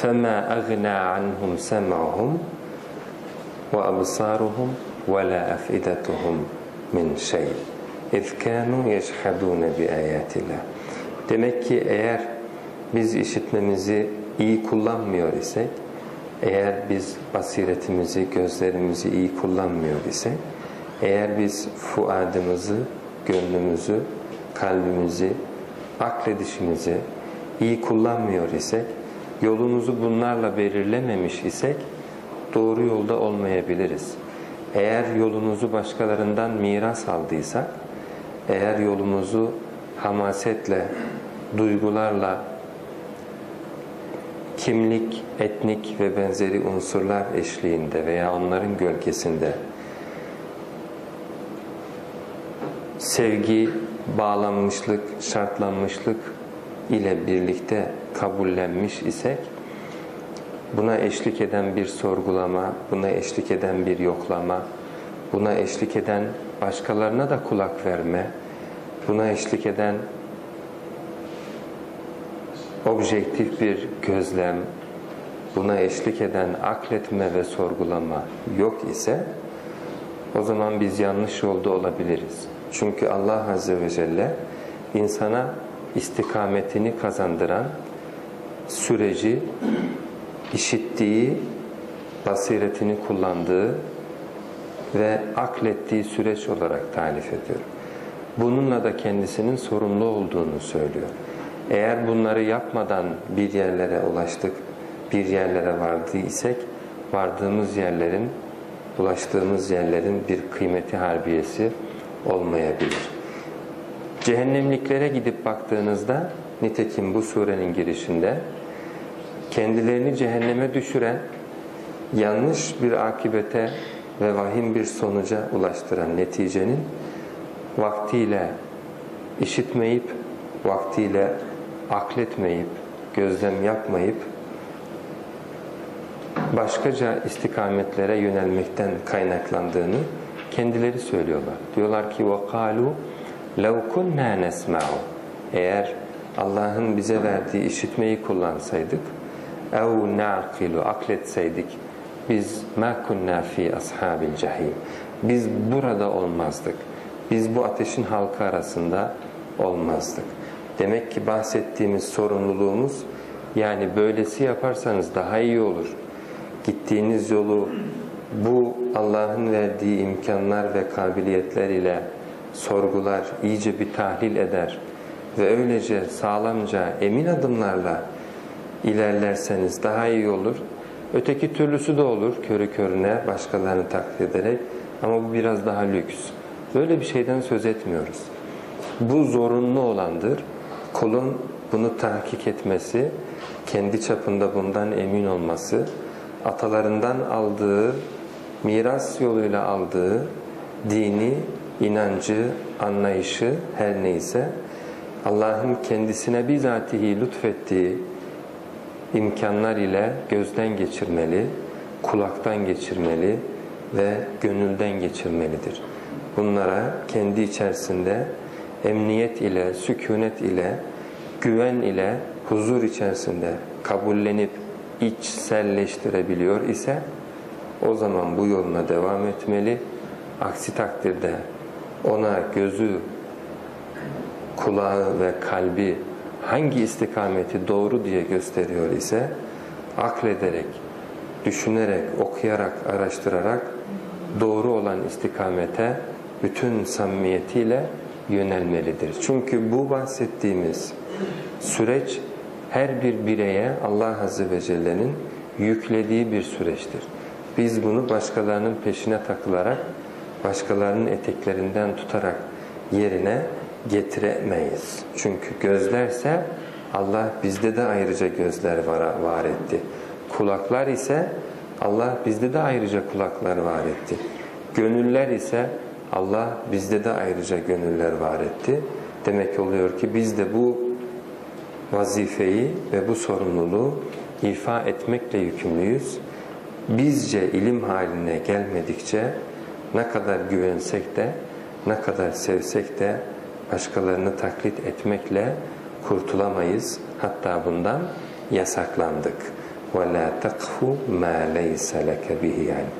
فَمَا أَغْنَى عَنْهُمْ سَمْعُهُمْ وَأَبْصَارُهُمْ وَلَا أَفْئِدَتُهُمْ مِنْ شَيْءٍ اِذْ كَانُوا يَجْحَدُونَ بِآيَاتِ اللّٰهِ Demek ki eğer biz işitmemizi iyi kullanmıyor isek, eğer biz basiretimizi, gözlerimizi iyi kullanmıyor isek, eğer biz fuadımızı, gönlümüzü, kalbimizi, akledişimizi iyi kullanmıyor isek, yolumuzu bunlarla belirlememiş isek doğru yolda olmayabiliriz. Eğer yolumuzu başkalarından miras aldıysak, eğer yolumuzu hamasetle, duygularla, kimlik, etnik ve benzeri unsurlar eşliğinde veya onların gölgesinde sevgi, bağlanmışlık, şartlanmışlık ile birlikte kabullenmiş isek buna eşlik eden bir sorgulama, buna eşlik eden bir yoklama, buna eşlik eden başkalarına da kulak verme, buna eşlik eden objektif bir gözlem, buna eşlik eden akletme ve sorgulama yok ise o zaman biz yanlış yolda olabiliriz. Çünkü Allah Azze ve Celle insana istikametini kazandıran süreci işittiği, basiretini kullandığı ve aklettiği süreç olarak tarif ediyor. Bununla da kendisinin sorumlu olduğunu söylüyor. Eğer bunları yapmadan bir yerlere ulaştık, bir yerlere vardıysak, vardığımız yerlerin, ulaştığımız yerlerin bir kıymeti harbiyesi olmayabilir. Cehennemliklere gidip baktığınızda, nitekim bu surenin girişinde, kendilerini cehenneme düşüren, yanlış bir akibete ve vahim bir sonuca ulaştıran neticenin vaktiyle işitmeyip, vaktiyle akletmeyip, gözlem yapmayıp başkaca istikametlere yönelmekten kaynaklandığını kendileri söylüyorlar. Diyorlar ki وَقَالُوا لَوْ كُنَّا نَسْمَعُ Eğer Allah'ın bize verdiği işitmeyi kullansaydık اَوْ نَعْقِلُ akletseydik biz مَا كُنَّا ف۪ي أَصْحَابِ الْجَحِيمِ Biz burada olmazdık. Biz bu ateşin halkı arasında olmazdık. Demek ki bahsettiğimiz sorumluluğumuz yani böylesi yaparsanız daha iyi olur. Gittiğiniz yolu bu Allah'ın verdiği imkanlar ve kabiliyetler ile sorgular, iyice bir tahlil eder ve öylece sağlamca emin adımlarla ilerlerseniz daha iyi olur. Öteki türlüsü de olur körü körüne başkalarını taklit ederek ama bu biraz daha lüks. Böyle bir şeyden söz etmiyoruz. Bu zorunlu olandır. Kulun bunu tahkik etmesi, kendi çapında bundan emin olması, atalarından aldığı, miras yoluyla aldığı dini, inancı, anlayışı her neyse Allah'ın kendisine bizatihi lütfettiği imkanlar ile gözden geçirmeli, kulaktan geçirmeli ve gönülden geçirmelidir. Bunlara kendi içerisinde emniyet ile, sükunet ile, güven ile, huzur içerisinde kabullenip içselleştirebiliyor ise o zaman bu yoluna devam etmeli. Aksi takdirde ona gözü, kulağı ve kalbi hangi istikameti doğru diye gösteriyor ise aklederek, düşünerek, okuyarak, araştırarak doğru olan istikamete bütün samimiyetiyle yönelmelidir. Çünkü bu bahsettiğimiz süreç her bir bireye Allah Azze ve Celle'nin yüklediği bir süreçtir. Biz bunu başkalarının peşine takılarak, başkalarının eteklerinden tutarak yerine getiremeyiz. Çünkü gözlerse Allah bizde de ayrıca gözler var, var etti. Kulaklar ise Allah bizde de ayrıca kulaklar var etti. Gönüller ise Allah bizde de ayrıca gönüller var etti. Demek oluyor ki biz de bu vazifeyi ve bu sorumluluğu ifa etmekle yükümlüyüz. Bizce ilim haline gelmedikçe ne kadar güvensek de, ne kadar sevsek de başkalarını taklit etmekle kurtulamayız. Hatta bundan yasaklandık. وَلَا تَقْفُ مَا لَيْسَ لَكَ بِهِ عِلْمٍ